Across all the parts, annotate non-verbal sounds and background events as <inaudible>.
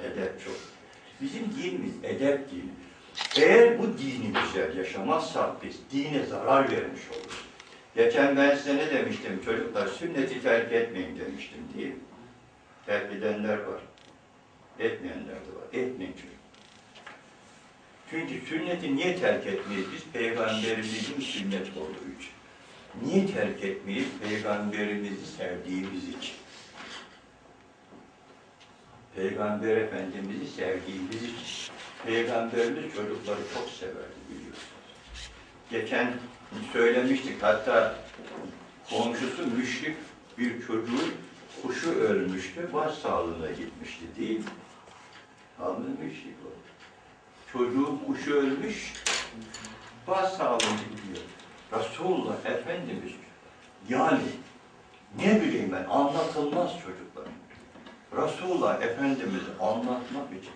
Edep çok. Bizim dinimiz edep dini. Eğer bu dini güzel yaşamazsak biz dine zarar vermiş oluruz. Geçen ben size ne demiştim çocuklar? Sünneti terk etmeyin demiştim değil mi? Terk edenler var. Etmeyenler de var. Etmeyin çocuk. Çünkü sünneti niye terk etmeyiz? Biz peygamberimizin sünnet olduğu için. Niye terk etmeyiz? Peygamberimizi sevdiğimiz için. Peygamber Efendimiz'i sevdiğimiz için. Peygamberimiz çocukları çok severdi biliyorsunuz. Geçen söylemiştik hatta komşusu müşrik bir çocuğun kuşu ölmüştü, baş sağlığına gitmişti değil mi? Anladın müşrik o. Çocuğun kuşu ölmüş, baş sağlığına gidiyor. Resulullah Efendimiz yani ne bileyim ben anlatılmaz çocuklar. Resulullah Efendimiz anlatmak için.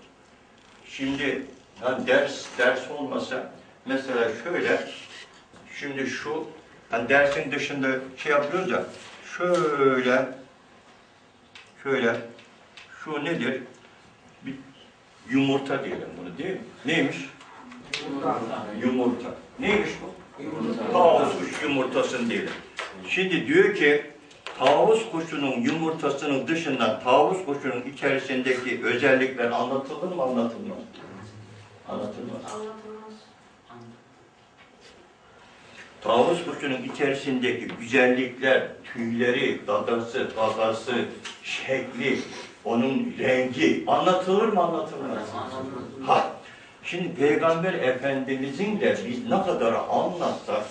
Şimdi yani ders ders olmasa mesela şöyle şimdi şu hani dersin dışında şey yapıyoruz ya şöyle şöyle şu nedir? Bir yumurta diyelim bunu değil mi? Neymiş? Yumurta. Neymiş bu? Tavus kuş yumurtasını diyelim. Şimdi diyor ki tavus kuşunun yumurtasının dışından tavus kuşunun içerisindeki özellikler anlatılır mı anlatılmaz? Anlatılmaz. Anlatılmaz. Tavus kuşunun içerisindeki güzellikler, tüyleri, dadası, gagası, şekli, onun rengi anlatılır mı anlatılmaz mı? Ha, şimdi Peygamber Efendimizin de biz ne kadar anlatsak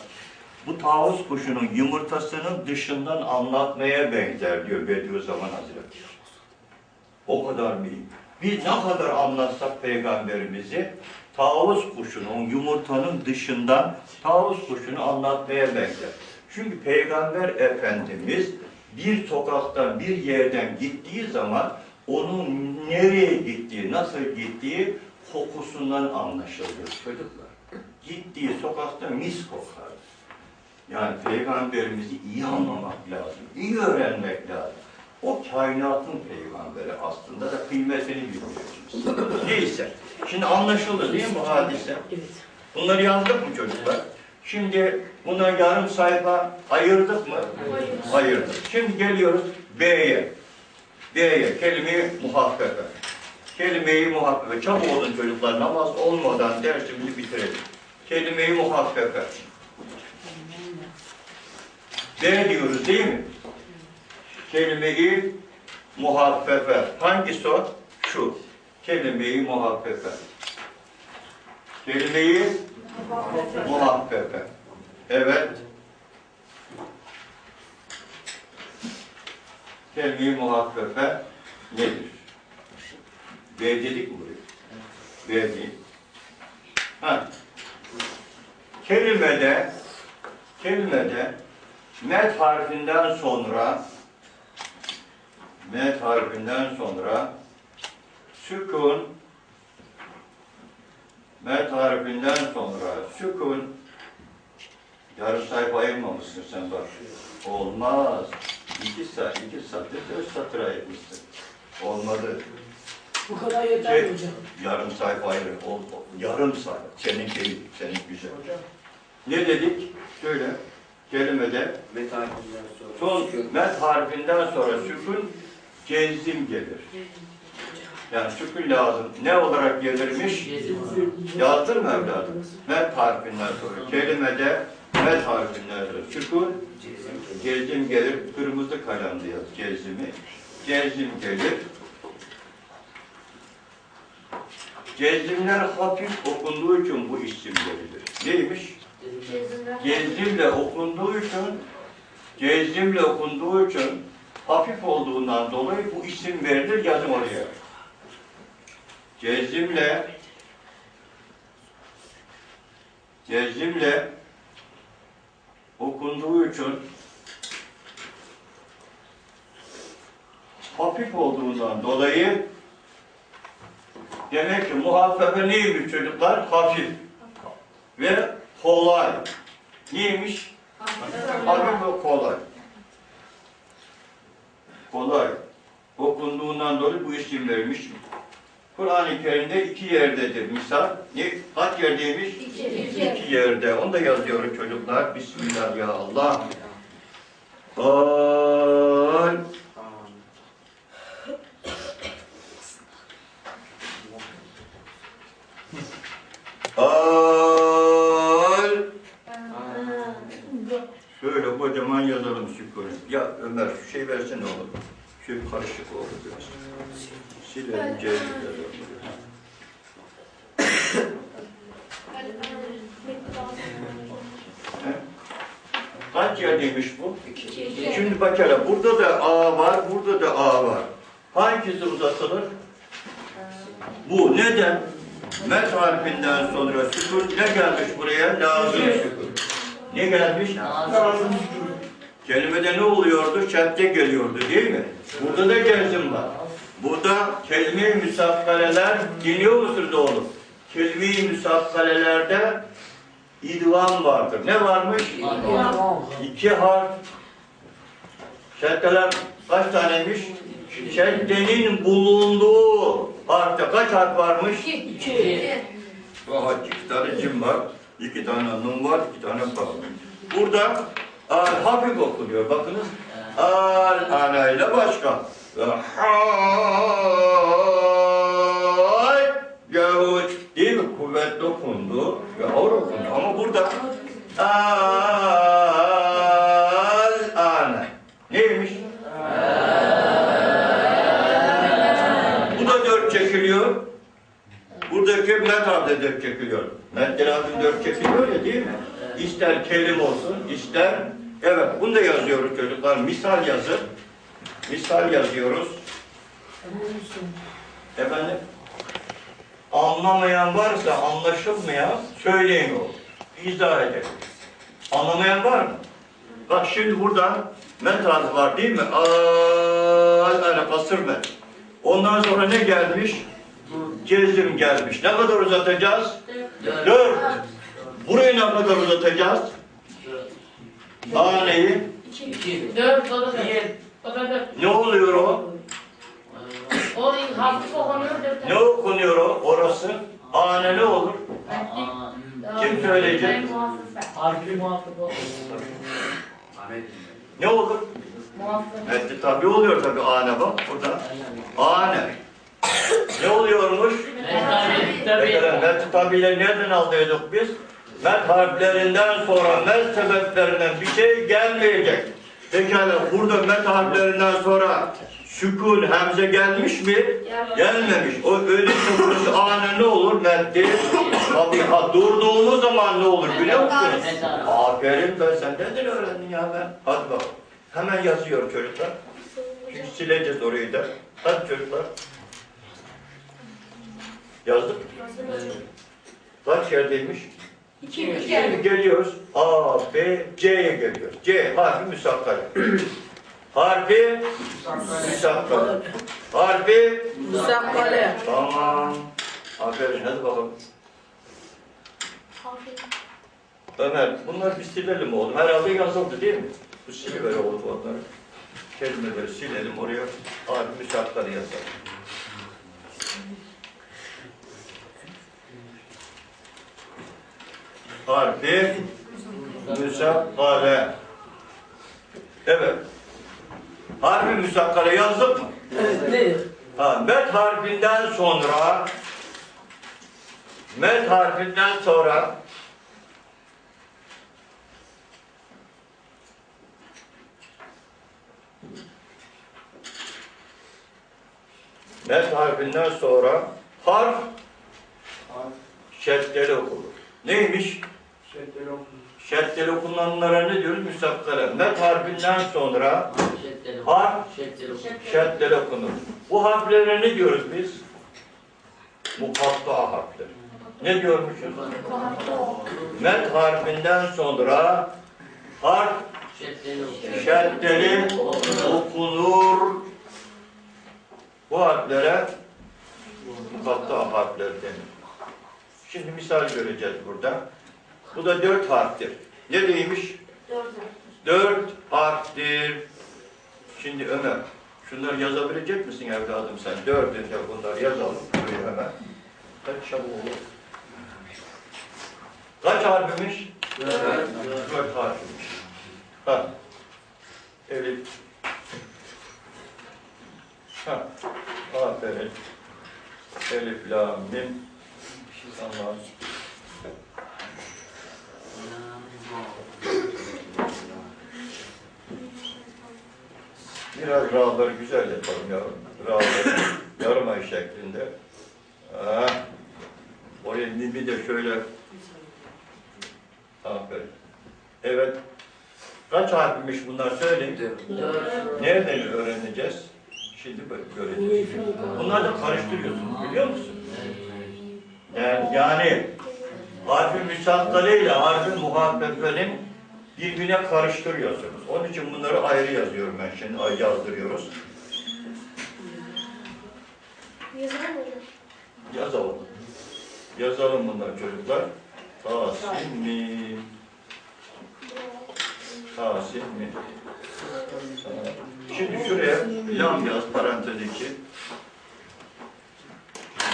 bu tavus kuşunun yumurtasının dışından anlatmaya benzer diyor Bediüzzaman Hazretleri. O kadar mühim. Biz ne kadar anlatsak Peygamberimizi tavus kuşunun yumurtanın dışından tavus kuşunu anlatmaya benzer. Çünkü Peygamber Efendimiz bir sokaktan bir yerden gittiği zaman onun nereye gittiği, nasıl gittiği kokusundan anlaşılır çocuklar. Gittiği sokakta mis kokar. Yani Peygamberimizi iyi anlamak lazım, iyi öğrenmek lazım. O kainatın peygamberi aslında da kıymetini biliyorsunuz. Neyse, şimdi anlaşıldı değil mi bu hadise? Evet. Bunları yazdık mı çocuklar? Şimdi buna yarım sayfa ayırdık mı? Hayır. Ayırdık. Şimdi geliyoruz B'ye. B'ye, kelime-i muhakkaka. Kelime-i muhakkaka. Çabuk olun çocuklar, namaz olmadan dersimizi bitirelim. Kelime-i muhakkaka. B diyoruz değil mi? Kelime-i muhakkaka. Hangisi o? Şu. Kelime-i muhakkaka. Kelime-i muhakkaka. Evet. Kelime-i muhakkaka nedir? B dedik mi buraya? B değil. Ha. Kelimede kelimede met harfinden sonra met harfinden sonra sükun met harfinden sonra sükun yarım sayfa ayırmamışsın sen bak. Olmaz. İki saat, iki satır, dört satır ayırmışsın. Olmadı. Bu kadar yeter Şey, hocam? yarım sayfa ayrı. O, o- yarım sayfa. Senin değil, senin güzel. Hocam. Ne dedik? Şöyle kelimede Metalinden sonra. son sükun. met harfinden sonra sükun cezim gelir. Yani sükun lazım. Ne olarak gelirmiş? Yazdın mı evladım? Met harfinden sonra. Kelimede met harfinden sonra sükun cezim gelir. Kırmızı kalemle yaz cezimi. Cezim gelir. Cezimler hafif okunduğu için bu isim verilir. Neymiş? Cezimle okunduğu için, cezimle okunduğu için hafif olduğundan dolayı bu isim verilir, yazın oraya. Cezimle cezimle okunduğu için hafif olduğundan dolayı demek ki muhafaza neymiş çocuklar? Hafif ve kolay. Neymiş? Ve kolay. Kolay. Okunduğundan dolayı bu isim verilmiş. Kur'an-ı Kerim'de iki yerdedir misal. Ne, kaç yerdeymiş? İki. İki yerde. Onu da yazıyoruz çocuklar. Bismillah ya Allah. Al. Al. Şöyle kocaman yazalım şükür. Ya Ömer şu şey versene oğlum. Şu karışık oldu biraz. Silelim cevizleri. He? Kaç yerdeymiş bu? Şimdi bak hele burada da A var, burada da A var. Hangisi uzatılır? Bu neden? Met harfinden sonra sükun ne gelmiş buraya? Lazım sükun. Ne gelmiş? Kelimede ne oluyordu? Şedde geliyordu değil mi? Burada da cezim var. Burada kelime-i müsakkaleler dinliyor musunuz oğlum? Kelime-i müsakkalelerde idvan vardır. Ne varmış? İki harf. Şeddeler kaç taneymiş? Şeddenin bulunduğu harfte kaç harf varmış? İki. Aha, iki tane cim var, iki tane nun var, iki tane fa. Burada al hafif okunuyor. Bakınız. Al anayla başka. Hay yahut değil mi? Kuvvetli okundu ve ağır okundu. Ama burada al ana. Neymiş? Bu da dört çekiliyor. Buradaki met harfi dört çekiliyor. Harfi dört çekiliyor ya değil mi? İster kelim olsun, ister... Evet, bunu da yazıyoruz çocuklar. Misal yazı. Misal yazıyoruz. Efendim? Anlamayan varsa anlaşılmayan söyleyin o. İzah edelim. Anlamayan var mı? Bak şimdi burada met harfi var değil mi? Al, yani kasır met. Ondan sonra ne gelmiş? Cezim gelmiş. Ne kadar uzatacağız? Dört. Burayı ne kadar uzatacağız? Haneyi. Dört. O da dört. O da dört. Ne oluyor o? O hafif okunuyor dört. Ne okunuyor o? Orası. Hane ne olur? Kim söyleyecek? Harfi muhafız o. Ne olur? Evet tabi oluyor tabi hane bak burada. Hane. Ne oluyormuş? Pekala, met tabiyle nereden aldıydık biz? Met harflerinden sonra met sebeplerinden bir şey gelmeyecek. Pekala burada met harflerinden sonra sükun hemze gelmiş mi? Gelmemiş. O öyleyse burası ane ne olur? Metti. Tabii ha durduğumuz zaman ne olur biliyor musunuz? Aferin ben senden de öğrendin ya ben. Hadi bak. Hemen yazıyor çocuklar. Çünkü sileceğiz orayı da. Hadi çocuklar. Yazdık. Kaç yerdeymiş? İki. Şimdi geliyoruz. A, B, C'ye geliyoruz. C harfi müsakkale. <clears throat> harfi müsakkale. Harfi Musakkale. tamam. Aferin hadi bakalım. Ömer bunları bir silelim oğlum. Herhalde yazıldı değil mi? Bu siliver oğlum onları. Kelimeleri silelim oraya. Harfi müsakkale yazalım. Harfi müsakkale. Evet. Harfi müsakkale yazdık mı? Evet, ne? Ha, met harfinden sonra met harfinden sonra met harfinden sonra harf şeddeli okunur. Neymiş? Şeddeli okunanlara ne diyoruz? Müsakkale. Met harfinden sonra harf şeddeli okunur. Bu harflere ne diyoruz biz? Mukatta harfler. Ne diyormuşuz? Met harfinden sonra harf şeddeli okunur. Bu harflere mukatta harfler denir. Şimdi misal göreceğiz burada. Bu da dört harftir. Ne deymiş? Dört harftir. Şimdi Ömer, şunları yazabilecek misin evladım sen? Dördünde bunları yazalım buraya. Hadi çabuk olun. Kaç harfmiş? Dört harfmiş. Ha. Elif. Ha. Aferin. Elif, la, mim. Tamam. Biraz rağları güzel yapalım yavrum. Rağları <coughs> yarım ay şeklinde. Ha. Oraya mimi de şöyle. Aferin. Evet. Kaç harfmiş bunlar söyleyin. Nereden öğreneceğiz? Şimdi göreceğiz. Bunları da karıştırıyorsunuz biliyor musun? Yani, yani harfi müsaddale ile harfi muhabbefenin birbirine karıştırıyorsunuz. Onun için bunları ayrı yazıyorum ben şimdi yazdırıyoruz. Yazalım. Yazalım bunları çocuklar. Tasim mi? Tasim mi? Şimdi şuraya lam yaz parantez içi.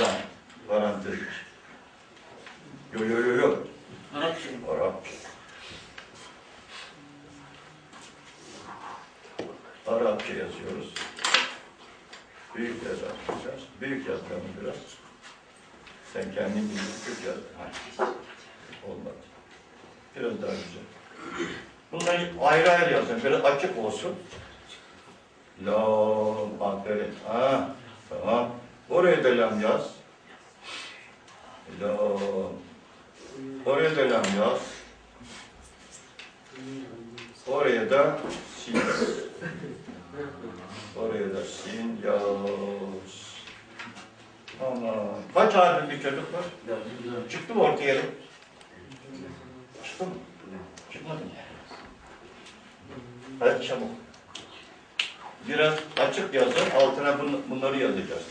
Lam parantez. Yo yo yo yo. Arapça. Arapça yazıyoruz. Büyük yazacağız. Büyük yazalım biraz. Sen kendin büyük yaz. Hayır. Olmadı. Biraz daha güzel. Bunları ayrı ayrı yazın. Böyle açık olsun. Lam, aferin. Ha, tamam. Oraya da lam yaz. Lam. Oraya da lam yaz. Oraya da sin. Oraya da sin yaz. Aman. Kaç harfli bir çocuk var? Çıktı mı ortaya? Hadi çabuk. Biraz açık yazın, altına bun- bunları yazacağız.